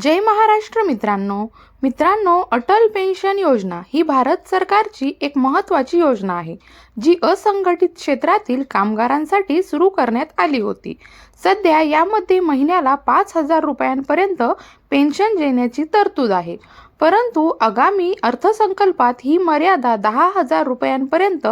जय महाराष्ट्र मित्रांनो. मित्रांनो अटल पेन्शन योजना ही भारत सरकारची एक महत्त्वाची योजना आहे जी असंघटित क्षेत्रातील कामगारांसाठी सुरू करण्यात आली होती. सध्या यामध्ये महिन्याला पाच हजार रुपयांपर्यंत पेन्शन देण्याची तरतूद आहे. परंतु आगामी अर्थसंकल्पात ही मर्यादा दहा हजार रुपयांपर्यंत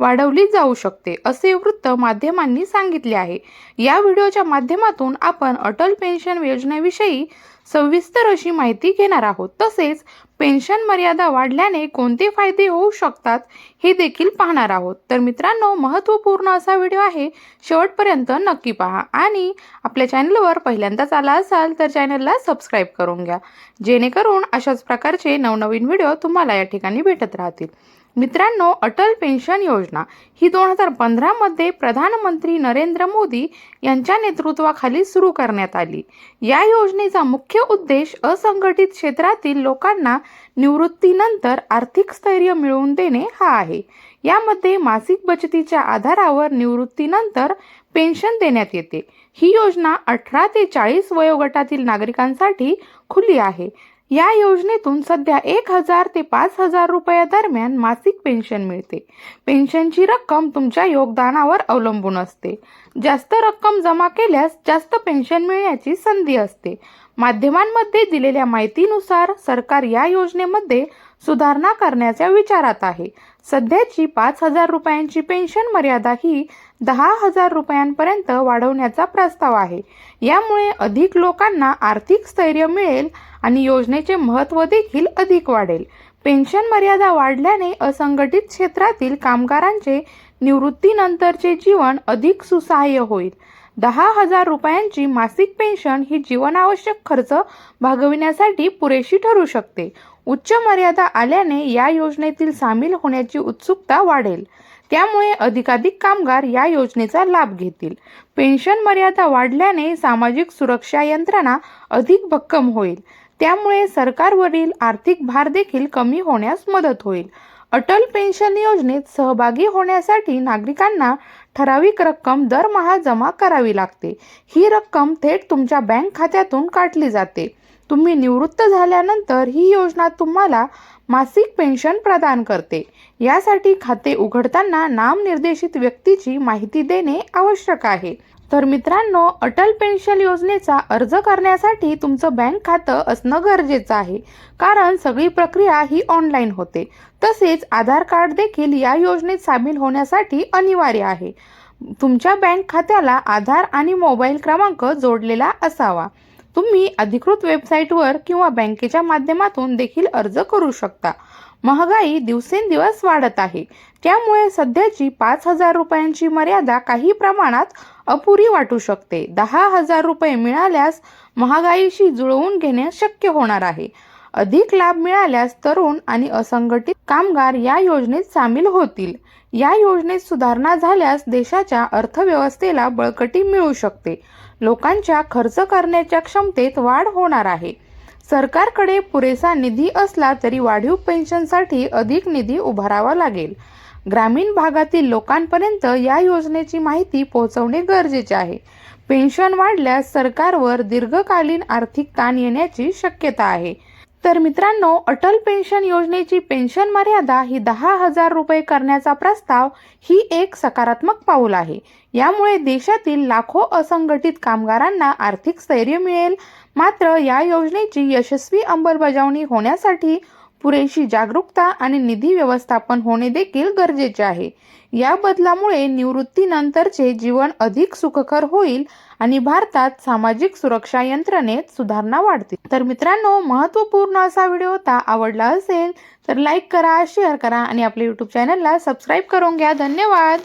वाढवली जाऊ शकते असे वृत्त माध्यमांनी सांगितले आहे. या व्हिडिओच्या माध्यमातून आपण अटल पेन्शन योजनेविषयी सविस्तर अशी माहिती घेणार आहोत. तसेच पेन्शन मर्यादा वाढल्याने कोणते फायदे होऊ शकतात हे देखील पाहणार आहोत. तर मित्रांनो महत्त्वपूर्ण असा व्हिडिओ आहे शेवटपर्यंत नक्की पहा. आणि आपल्या चॅनलवर पहिल्यांदाच आला असाल तर चॅनलला सबस्क्राईब करून घ्या. जेणेकरून अशाच प्रकारचे नवनवीन व्हिडिओ तुम्हाला या ठिकाणी भेटत राहतील. मित्रांनो अटल पेन्शन योजना ही दोन हजार पंधरामध्ये प्रधानमंत्री नरेंद्र मोदी यांच्या नेतृत्वाखाली सुरू करण्यात आली. या योजनेचा मुख्य उद्देश असंघटित क्षेत्रातील लोकांना निवृत्तीनंतर आर्थिक स्थैर्य मिळवून देणे हा आहे. यामध्ये मासिक बचतीच्या आधारावर निवृत्तीनंतर पेन्शन देण्यात येते. ही योजना अठरा ते चाळीस वयोगटातील नागरिकांसाठी खुली आहे. या योजनेतून सध्या एक हजार ते पाच हजार रुपया-दरम्यान मासिक पेन्शन मिळते. पेन्शनची रक्कम तुमच्या योगदानावर अवलंबून असते. जास्त रक्कम जमा केल्यास जास्त पेन्शन मिळण्याची संधी असते. माध्यमांमध्ये दिलेल्या माहितीनुसार सरकार या योजनेमध्ये सुधारणा करण्याच्या विचारात आहे. सध्याची पाच हजार रुपयांची पेन्शन मर्यादा ही दहा हजार रुपयांपर्यंत वाढवण्याचा प्रस्ताव आहे. यामुळे अधिक लोकांना आर्थिक स्थैर्य मिळेल आणि योजनेचे महत्त्व देखील अधिक वाढेल. पेन्शन मर्यादा वाढल्याने असंघटित क्षेत्रातील कामगारांचे निवृत्तीनंतरचे जीवन अधिक सुसहाय्य होईल. दहा हजार रुपयांची मासिक पेन्शन ही जीवनावश्यक खर्च भागविण्यासाठी पुरेशी ठरू शकते. उच्च मर्यादा आल्याने या योजनेतील सामील होण्याची उत्सुकता वाढेल. त्यामुळे अधिकाधिक कामगार या योजनेचा लाभ घेतील. पेन्शन मर्यादा वाढल्याने सामाजिक सुरक्षा यंत्रणा अधिक भक्कम होईल. त्यामुळे सरकारवरील आर्थिक भार देखील कमी होण्यास मदत होईल. अटल पेन्शन योजनेत सहभागी होण्यासाठी नागरिकांना ठराविक रक्कम दरमहा जमा करावी लागते. ही रक्कम थेट तुमच्या बँक खात्यातून काढली जाते. तुम्ही निवृत्त झाल्यानंतर ही योजना तुम्हाला मासिक पेन्शन प्रदान करते. यासाठी खाते उघडताना नामनिर्देशित व्यक्तीची माहिती देणे आवश्यक आहे. तर मित्रांनो अटल पेन्शन योजनेचा अर्ज करण्यासाठी तुमचं बँक खातं असणं गरजेचं आहे. कारण सगळी प्रक्रिया ही ऑनलाईन होते. तसेच आधार कार्ड देखील या योजनेत सामील होण्यासाठी अनिवार्य आहे. तुमच्या बँक खात्याला आधार आणि मोबाईल क्रमांक जोडलेला असावा. तुम्ही अधिकृत वेबसाईटवर किंवा बँकेच्या माध्यमातून देखील अर्ज करू शकता. महागाई दिवसेंदिवस वाढत आहे. त्यामुळे सध्याची पाच हजार रुपयांची मर्यादा काही प्रमाणात अपुरी वाटू शकते. दहा हजार रुपये मिळाल्यास महागाईशी जुळवून घेणे शक्य होणार आहे. अधिक लाभ मिळाल्यास तरुण आणि असंघटित कामगार या योजनेत सामील होतील. या योजनेत सुधारणा झाल्यास देशाच्या अर्थव्यवस्थेला बळकटी मिळू शकते. लोकांच्या खर्च करण्याच्या क्षमतेत वाढ होणार आहे. सरकारकडे पुरेसा निधी असला तरी वाढीव पेन्शनसाठी अधिक निधी उभारावा लागेल. ग्रामीण भागातील लोकांपर्यंत या योजनेची माहिती पोहोचवणे गरजेचे आहे. पेन्शन वाढल्यास सरकारवर दीर्घकालीन आर्थिक ताण येण्याची शक्यता आहे. तर मित्रांनो अटल पेन्शन योजनेची पेन्शन मर्यादा ही दहा हजार रुपये करण्याचा प्रस्ताव ही एक सकारात्मक पाऊल आहे. यामुळे देशातील लाखो असंघटित कामगारांना आर्थिक स्थैर्य मिळेल. मात्र या योजनेची यशस्वी अंमलबजावणी होण्यासाठी पुरेशी जागरूकता आणि निधी व्यवस्थापन होणे देखील गरजेचे आहे. या बदलामुळे निवृत्तीनंतरचे जीवन अधिक सुखकर होईल आणि भारतात सामाजिक सुरक्षा यंत्रणेत सुधारणा वाढतील. तर मित्रांनो महत्त्वपूर्ण असा व्हिडिओ होता आवडला असेल तर लाईक करा शेअर करा आणि आपल्या यूट्यूब चॅनलला सबस्क्राईब करून घ्या. धन्यवाद!